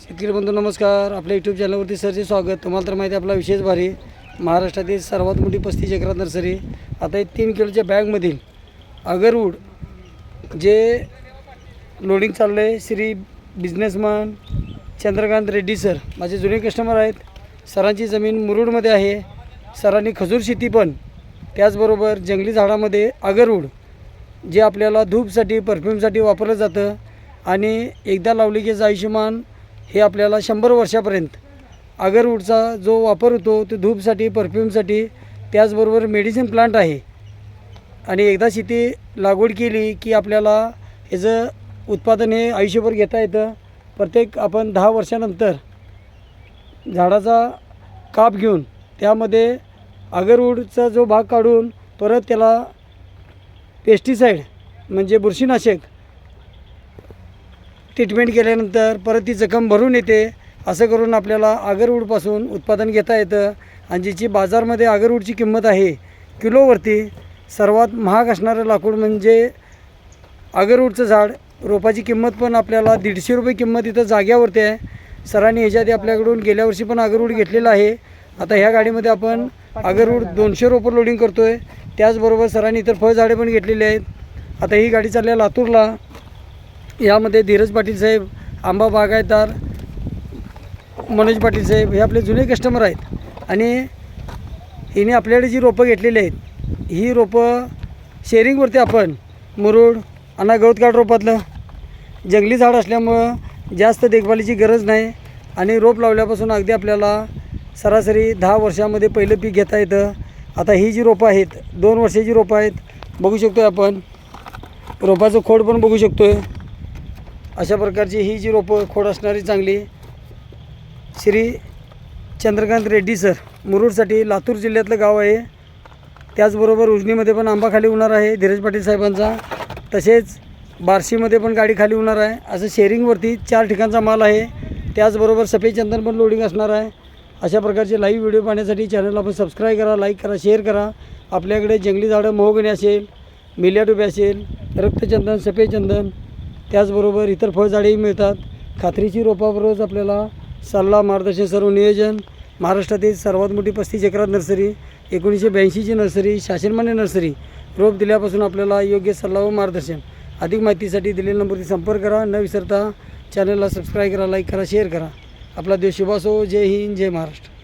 शेतकरी बंधू नमस्कार. आपल्या यूट्यूब चॅनलवरती सरचे स्वागत. तुम्हाला तर माहिती आहे आपला विशेष भारी. महाराष्ट्रातील सर्वात मोठी पस्तीस एकरात नर्सरी. आता हे तीन किलोच्या बॅगमधील अगरवूड जे लोडिंग चाललं आहे श्री बिझनेसमॅन चंद्रकांत रेड्डी सर माझे जुने कस्टमर आहेत. सरांची जमीन मुरुडमध्ये आहे. सरांनी खजूर शेती पण त्याचबरोबर जंगली झाडामध्ये अगरवूड जे आपल्याला धूपसाठी परफ्यूमसाठी वापरलं जातं. आणि एकदा लावली की आयुष्यमान हे आपल्याला शंभर वर्षापर्यंत अगरवूडचा जो वापर होतो तो धूपसाठी परफ्यूमसाठी त्याचबरोबर मेडिसिन प्लांट आहे. आणि एकदा शेती लागवड केली की आपल्याला ह्याचं उत्पादन हे आयुष्यभर घेता येतं. प्रत्येक आपण दहा वर्षानंतर झाडाचा काप घेऊन त्यामध्ये अगरवूडचा जो भाग काढून परत त्याला पेस्टिसाईड म्हणजे बुरशीनाशक ट्रीटमेंट केल्यानंतर परत ती जखम भरून येते. असं करून आपल्याला आगरवूडपासून उत्पादन घेता येतं. आणि जिची बाजारमध्ये आगरवूडची किंमत आहे किलोवरती सर्वात महाग असणारं लाकूड म्हणजे आगरवूडचं झाड. रोपाची किंमत पण आपल्याला दीडशे रुपये किंमत इथं जाग्यावरती आहे. सरांनी ह्याच्या आधी आपल्याकडून गेल्या वर्षी पण आगरवूड घेतलेला आहे. आता ह्या गाडीमध्ये आपण आगरवूड दोनशे रोपं लोडिंग करतो आहे त्याचबरोबर सरांनी इतर फळझाडे पण घेतलेली आहेत. आता ही गाडी चालल्या लातूरला. यामध्ये धीरज पाटील साहेब आंबा बागायतदार मनोज पाटील साहेब हे आपले जुने कस्टमर आहेत. आणि हिने आपल्याकडे जी रोपं घेतलेली आहेत ही रोपं शेअरिंगवरती आपण मुरुड आणि गवतगाड रोपातलं जंगली झाड असल्यामुळं जास्त देखभालीची गरज नाही आणि रोप लावल्यापासून अगदी आपल्याला सरासरी दहा वर्षामध्ये पहिलं पीक घेता येतं. आता ही जी रोपं आहेत दोन वर्षाची रोपं आहेत बघू शकतो आहे आपण. रोपाचं खोड पण बघू शकतो आहे अशा प्रकारची ही जी रोपं खोड असणारी चांगली श्री चंद्रकांत रेड्डी सर मुरुडसाठी लातूर जिल्ह्यातलं गाव आहे. त्याचबरोबर उजनीमध्ये पण आंबा खाली होणार आहे धीरज पाटील साहेबांचा. तसेच बार्शीमध्ये पण गाडी खाली होणार आहे. असं शेअरिंगवरती चार ठिकाणचा माल आहे. त्याचबरोबर सफेद चंदन पण लोडिंग असणार आहे. अशा प्रकारचे लाईव्ह व्हिडिओ पाहण्यासाठी चॅनल आपण सबस्क्राईब करा लाईक करा शेअर करा. आपल्याकडे जंगली झाडं मोहगणी असेल मिल्या असेल रक्तचंदन सफेद चंदन त्याचबरोबर इतर फळझाडेही मिळतात. खात्रीची रोपाबरोबरच आपल्याला सल्ला मार्गदर्शन सर्व नियोजन. महाराष्ट्रातील सर्वात मोठी पस्तीस एकरात नर्सरी एकोणीसशे ब्याऐंशीची नर्सरी शासनमान्य नर्सरी. रोप दिल्यापासून आपल्याला योग्य सल्ला व मार्गदर्शन. अधिक माहितीसाठी दिलेल्या नंबरवरती संपर्क करा. न विसरता चॅनलला सबस्क्राईब करा लाईक करा शेअर करा. आपला देश शुभासो जय हिंद जय महाराष्ट्र.